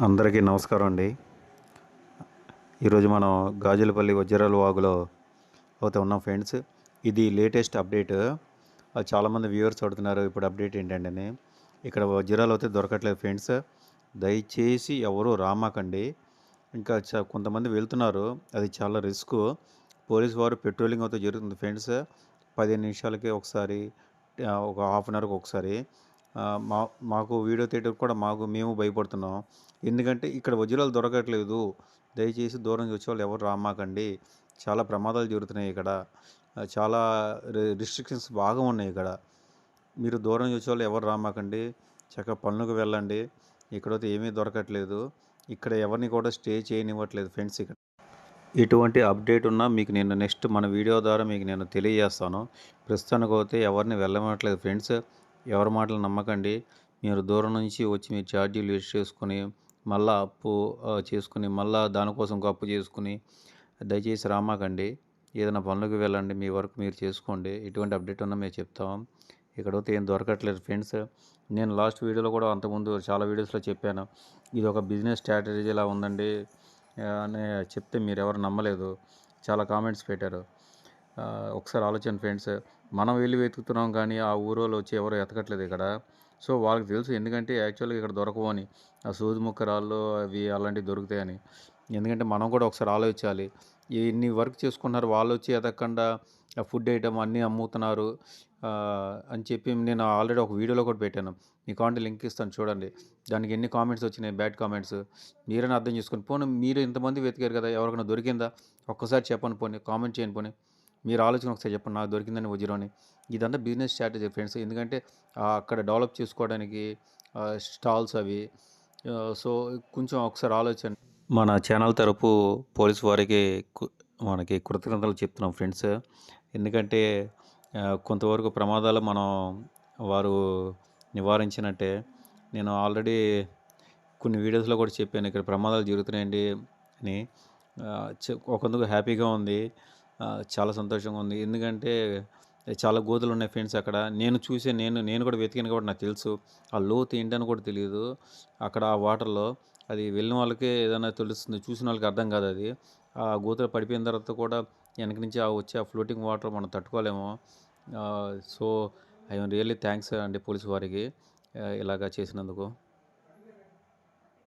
అందరికీ నమస్కారం అండి. ఈరోజు మనం గాజులపల్లి వజ్రాల వాగులో అవుతా ఉన్నాం ఫ్రెండ్స్. ఇది లేటెస్ట్ అప్డేట్. చాలామంది వ్యూవర్స్ అడుగుతున్నారు ఇప్పుడు అప్డేట్ ఏంటంటే అని. ఇక్కడ వజ్రాలు అయితే దొరకట్లేదు ఫ్రెండ్స్. దయచేసి ఎవరు రామాకండి. ఇంకా చ- కొంతమంది వెళ్తున్నారు. అది చాలా రిస్క్. పోలీస్ వారు పెట్రోలింగ్ అయితే జరుగుతుంది ఫ్రెండ్స్. పదిహేను నిమిషాలకి ఒకసారి ఒక హాఫ్ అన్ అవర్కి ఒకసారి. మా మాకు వీడియో థియేటర్ కూడా మాకు మేము భయపడుతున్నాం. ఎందుకంటే ఇక్కడ వజ్రాలు దొరకట్లేదు. దయచేసి దూరం నుంచి వాళ్ళు ఎవరు రామాకండి. చాలా ప్రమాదాలు జరుగుతున్నాయి ఇక్కడ. చాలా రిస్ట్రిక్షన్స్ బాగా ఉన్నాయి ఇక్కడ. మీరు దూరం నుంచి వాళ్ళు ఎవరు రామాకండి. చక్కగా పనులకు వెళ్ళండి. ఇక్కడైతే ఏమీ దొరకట్లేదు. ఇక్కడ ఎవరిని కూడా స్టే చేయనివ్వట్లేదు ఫ్రెండ్స్ ఇక్కడ. ఎటువంటి అప్డేట్ ఉన్నా మీకు నేను నెక్స్ట్ మన వీడియో ద్వారా మీకు నేను తెలియజేస్తాను. ప్రస్తుతానికి అయితే ఎవరిని వెళ్ళమట్లేదు ఫ్రెండ్స్. ఎవరి మాటలు నమ్మకండి. మీరు దూరం నుంచి వచ్చి మీరు ఛార్జీలు వేస్ట్ చేసుకుని మళ్ళా అప్పు చేసుకుని మళ్ళా దానికోసం ఒక అప్పు చేసుకుని దయచేసి రామాకండి. ఏదైనా పనులకు వెళ్ళండి. మీ వర్క్ మీరు చేసుకోండి. ఎటువంటి అప్డేట్ ఉన్నా మేము చెప్తాం. ఇక్కడైతే ఏం దొరకట్లేదు ఫ్రెండ్స్. నేను లాస్ట్ వీడియోలో కూడా అంతకుముందు చాలా వీడియోస్లో చెప్పాను. ఇది ఒక బిజినెస్ స్ట్రాటజీలా ఉందండి. అని చెప్తే మీరు ఎవరు నమ్మలేదు. చాలా కామెంట్స్ పెట్టారు. ఒకసారి ఆలోచన ఫ్రెండ్స్ మనం వెళ్ళి వెతుకుతున్నాం కానీ ఆ ఊరోళ్ళు వచ్చి ఎవరు ఎతకట్లేదు ఇక్కడ. సో వాళ్ళకి తెలుసు ఎందుకంటే యాక్చువల్గా ఇక్కడ దొరకవు అని. ఆ సూది ముక్క రాళ్ళు అవి అలాంటివి దొరుకుతాయని. ఎందుకంటే మనం కూడా ఒకసారి ఆలోచించాలి. ఇన్ని వర్క్ చేసుకున్నారు వాళ్ళు వచ్చి ఎతకకుండా ఫుడ్ ఐటమ్ అన్నీ అమ్ముతున్నారు అని చెప్పి నేను ఆల్రెడీ ఒక వీడియోలో కూడా పెట్టాను. మీ కామెంట్ లింక్ ఇస్తాను చూడండి. దానికి ఎన్ని కామెంట్స్ వచ్చినాయి బ్యాడ్ కామెంట్స్. మీరైనా అర్థం చేసుకొని పోనీ మీరు ఇంతమంది వెతికారు కదా ఎవరికైనా దొరికిందా? ఒక్కసారి చెప్పండి పోనీ కామెంట్ చేయండి పోనీ. మీరు ఆలోచన ఒకసారి చెప్పండి నాకు దొరికిందని వజ్రోని ఇదంతా బిజినెస్ స్ట్రాటజీ ఫ్రెండ్స్. ఎందుకంటే అక్కడ డెవలప్ చేసుకోవడానికి స్టాల్స్ అవి సో కొంచెం ఒకసారి ఆలోచన మన ఛానల్ తరపు పోలీస్ వారికి మనకి కృతజ్ఞతలు చెప్తున్నాం ఫ్రెండ్స్. ఎందుకంటే కొంతవరకు ప్రమాదాలు మనం వారు నివారించినట్టే. నేను ఆల్రెడీ కొన్ని వీడియోస్లో కూడా చెప్పాను ఇక్కడ ప్రమాదాలు జరుగుతున్నాయండి అని. ఆ, ఒకందుకు హ్యాపీగా ఉంది. చాలా సంతోషంగా ఉంది. ఎందుకంటే చాలా గోతులు ఉన్నాయి ఫ్రెండ్స్ అక్కడ. నేను చూసే నేను నేను కూడా వెతికాను కాబట్టి నాకు తెలుసు. ఆ లోతు ఏంటని కూడా తెలియదు అక్కడ ఆ వాటర్లో అది వెళ్ళిన వాళ్ళకే ఏదైనా తెలుస్తుంది. చూసిన వాళ్ళకి అర్థం కాదు అది. ఆ గోతులు పడిపోయిన తర్వాత కూడా వెనక నుంచి ఆ వచ్చే ఆ ఫ్లోటింగ్ వాటర్ మనం తట్టుకోలేము. సో ఐ రియల్లీ థ్యాంక్స్ అండి పోలీస్ వారికి ఇలాగా చేసినందుకు.